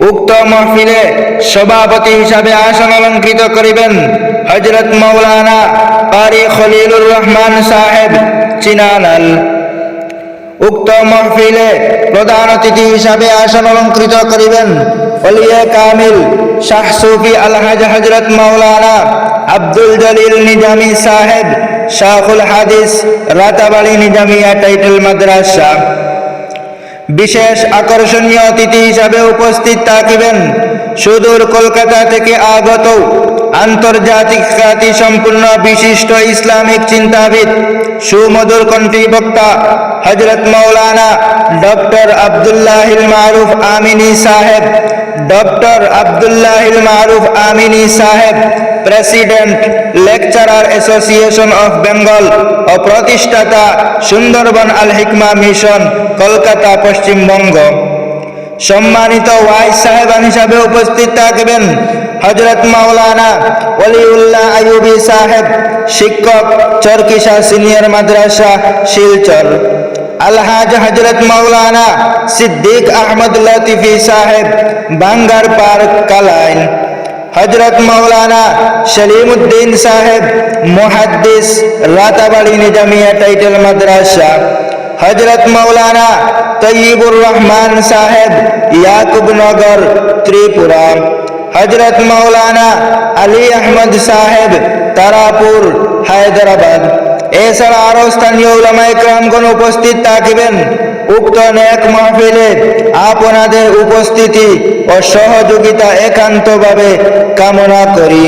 উক্ত মাহফিলে সভাপতি হিসাবে আসন অলঙ্কৃত করিবেন হজরত মৌলানা পারি খলিলুর রহমান সাহেব, চিনানাল। উক্ত মাহফিলে প্রধান অতিথি হিসাবে আসন অলঙ্কৃত করিবেন অলিয়া কামিল শাহ সুফি আলহাজ হজরত মৌলানা আব্দুল জলিল নিজামী সাহেব, শাহুল হাদিস রাতাবাড়ি নিজামিয়া টাইটেল মাদ্রাসা। বিশেষ আকর্ষণীয় অতিথি হিসাবে উপস্থিত থাকিবেন। সুদূর কলকাতা থেকে আগত আন্তর্জাতিক খ্যাতি সম্পূর্ণ বিশিষ্ট ইসলামিক চিন্তাবিদ, সুমধুর কণ্ঠী বক্তা হজরত মৌলানা ডক্টর আবদুল্লাহিল মারুফ আমিনী সাহেব, doctor Abdullahil Maruf Amini Saheb president lecturer association of Bengal ও প্রতিষ্ঠাতা সুন্দরবন আল হিকমা মিশন কলকাতা পশ্চিমবঙ্গ সম্মানিত ওয়াইস সাহেবান হিসাবে উপস্থিত থাকবেন হজরত মাওলানা অলিউল্লাহ আইয়ুবী সাহেব, শিক্ষক, চরকিশা সিনিয়র মাদ্রাসা, শিলচর। আলহাজ হজরত মাওলানা সিদ্দিক আহমদ লতিফি সাহেব বাঙ্গার পার্ক কালাইন। হজরত মৌলানা সলিমুদ্দিন সাহেব মুহাদ্দিস রাতাবাড়ি নিজামিয়া টাইটেল মাদ্রাসা হজরত মৌলানা তৈবুর রহমান সাহেব ইয়াকুবনগর ত্রিপুরা হজরত মৌলানা আলী আহমদ সাহেব তারাপুর হায়দ্রাবাদ এছাড়া আরও স্থানীয় উলামায়ে ক্রামগণ উপস্থিত থাকিবেন উক্ত এক মাহফিলে আপনাদের উপস্থিতি ও সহযোগিতা একান্তভাবে কামনা করি।